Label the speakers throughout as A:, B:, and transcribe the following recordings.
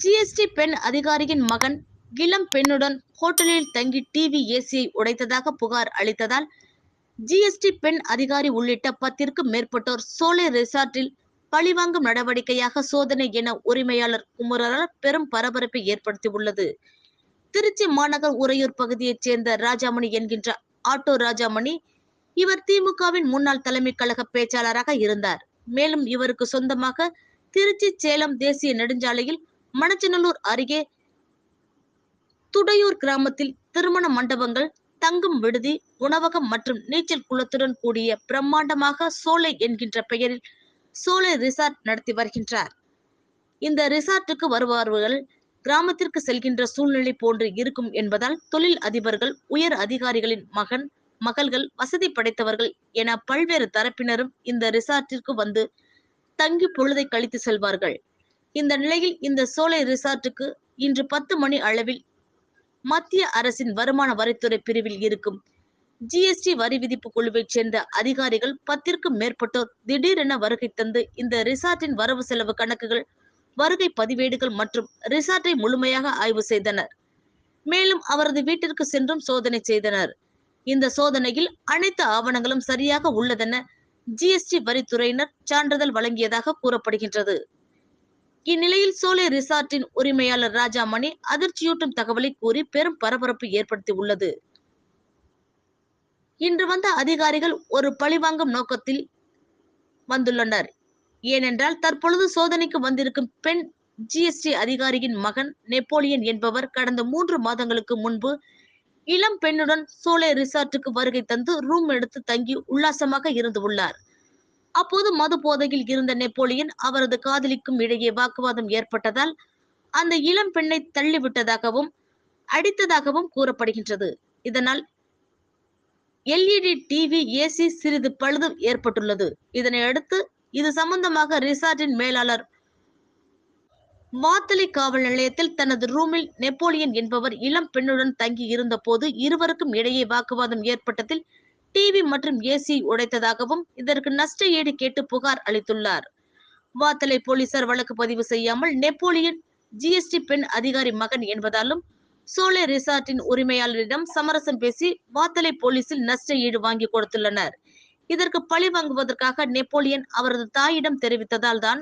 A: GST பெண் அதிகாரியின் மகன் இளம் பெண்ணுடன் ஹோட்டலில் தங்கி டிவி ஏசியை உடைத்ததாக புகார் அளித்ததால் ஜிஎஸ்டி பெண் அதிகாரி உள்ளிட்ட பத்திற்கும் மேற்பட்டோர் சோலை ரிசார்ட்டில் பழிவாங்கும் நடவடிக்கையாக சோதனை என உரிமையாளர் குமரரால் பெரும் பரபரப்பை ஏற்படுத்தியுள்ளது. திருச்சி மாநகர் உறையூர் பகுதியைச் சேர்ந்த ராஜாமணி என்கின்ற ஆட்டோ ராஜாமணி இவர் திமுகவின் முன்னாள் தலைமை கழக பேச்சாளராக இருந்தார். மேலும் இவருக்கு சொந்தமாக திருச்சி சேலம் தேசிய நெடுஞ்சாலையில் மணச்சநல்லூர் அருகே துடையூர் கிராமத்தில் திருமண மண்டபங்கள் தங்கும் விடுதி உணவகம் மற்றும் நீச்சல் குளத்துடன் கூடிய பிரம்மாண்டமாக சோலை என்கின்ற பெயரில் சோலை ரிசார்ட் நடத்தி வருகின்றார். இந்த ரிசார்ட்டுக்கு வருபவர்கள் கிராமத்திற்கு செல்கின்ற சூழ்நிலை போன்று இருக்கும் என்பதால் தொழில் அதிபர்கள் உயர் அதிகாரிகளின் மகன் மகள்கள் வசதி படைத்தவர்கள் என பல்வேறு தரப்பினரும் இந்த ரிசார்ட்டிற்கு வந்து தங்கி பொழுதை கழித்து செல்வார்கள். இந்த நிலையில் இந்த சோலை ரிசார்ட்டுக்கு இன்று பத்து மணி அளவில் மத்திய அரசின் வருமான வரித்துறை பிரிவில் இருக்கும் ஜிஎஸ்டி வரி விதிப்பு குழுவைச் சேர்ந்த அதிகாரிகள் பத்திற்கும் மேற்பட்டோர் திடீரென வருகை தந்து இந்த ரிசார்ட்டின் வரவு செலவு கணக்குகள் வருகை பதிவேடுகள் மற்றும் ரிசார்ட்டை முழுமையாக ஆய்வு செய்தனர். மேலும் அவரது வீட்டிற்கு சென்றும் சோதனை செய்தனர். இந்த சோதனையில் அனைத்து ஆவணங்களும் சரியாக உள்ளதென ஜிஎஸ்டி வரித்துறையினர் சான்றிதழ் வழங்கியதாக கூறப்படுகின்றது. இந்நிலையில் சோலை ரிசார்ட்டின் உரிமையாளர் ராஜாமணி அதிர்ச்சியூட்டும் தகவலை கூறி பெரும் பரபரப்பு ஏற்படுத்தி உள்ளது. இன்று வந்த அதிகாரிகள் ஒரு பழிவாங்கும் நோக்கத்தில் வந்துள்ளனர். ஏனென்றால் தற்பொழுது சோதனைக்கு வந்திருக்கும் பெண் ஜிஎஸ்டி அதிகாரியின் மகன் நெப்போலியன் என்பவர் கடந்த மூன்று மாதங்களுக்கு முன்பு இளம் பெண்ணுடன் சோலை ரிசார்ட்டுக்கு வருகை தந்து ரூம் எடுத்து தங்கி உல்லாசமாக இருந்து உள்ளார். அப்போது மது போதையில் இருந்த நெப்போலியன் அவரது காதலிக்கும் இடையே வாக்குவாதம் ஏற்பட்டதால் அந்த இளம் பெண்ணை தள்ளிவிட்டதாகவும் அடித்ததாகவும் கூறப்படுகின்றது. இதனால் எல்இடி டிவி ஏசி சிறிது பழுதும் ஏற்பட்டுள்ளது. இதனை அடுத்து இது சம்பந்தமாக ரிசார்ட்டின் மேலாளர் மாத்தலை காவல் நிலையத்தில் தனது ரூமில் நெப்போலியன் என்பவர் இளம் பெண்ணுடன் தங்கி இருந்த போது இருவருக்கும் இடையே வாக்குவாதம் ஏற்பட்டதில் டிவி மற்றும் ஏசி உடைத்ததாகவும் இதற்கு நஷ்ட ஈடு கேட்டு புகார் அளித்துள்ளார். வாத்தலை போலீசார் வழக்கு பதிவு செய்யாமல் நெப்போலியன் ஜிஎஸ்டி பெண் அதிகாரி மகன் என்பதாலும் சோலை ரிசார்ட்டின் உரிமையாளரிடம் சமரசம் பேசி வாத்தலை போலீசில் நஷ்ட ஈடு வாங்கி கொடுத்துள்ளனர். இதற்கு பழி வாங்குவதற்காக நெப்போலியன் அவரது தாயிடம் தெரிவித்ததால் தான்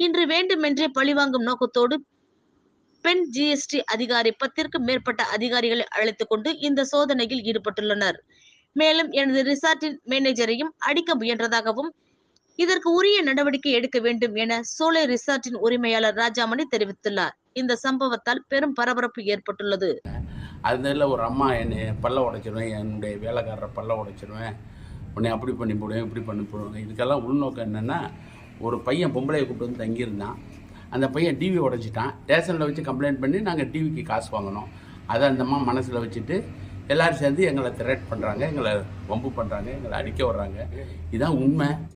A: இன்று வேண்டுமென்றே பழிவாங்கும் நோக்கத்தோடு பெண் ஜிஎஸ்டி அதிகாரி பத்திற்கு மேற்பட்ட அதிகாரிகளை அழைத்துக் கொண்டு இந்த சோதனையில் ஈடுபட்டுள்ளனர். மேலும் எனது ரிசார்ட்டின் மேனேஜரையும் அடிக்க முயன்றதாகவும் இதற்கு உரிய நடவடிக்கை எடுக்க வேண்டும் என சோலை ரிசார்ட்டின் உரிமையாளர் ராஜாமணி தெரிவித்துள்ளார். இந்த சம்பவத்தால் பெரும் பரபரப்பு ஏற்பட்டுள்ளது.
B: அதனால ஒரு அம்மா என்னை பல்ல உடைச்சிருவேன் என்னுடைய வேலைக்காரரை பல்ல உடைச்சிருவேன். உன்னை அப்படி பண்ணி போடுவேன் இப்படி பண்ணி போடுவேன். இதுக்கெல்லாம் உள்நோக்கம் என்னென்னா ஒரு பையன் பொம்பளையை கூப்பிட்டு வந்து தங்கியிருந்தான். அந்த பையன் டிவி உடைச்சிட்டான் ஸ்டேஷனில் வச்சு கம்ப்ளைண்ட் பண்ணி நாங்கள் டிவிக்கு காசு வாங்கினோம். அதை அந்தம்மா மனசில் வச்சுட்டு எல்லாரும் சேர்ந்து எங்களை த்ரெட் பண்ணுறாங்க எங்களை வம்பு பண்ணுறாங்க எங்களை அடிக்க வர்றாங்க. இதுதான் உண்மை.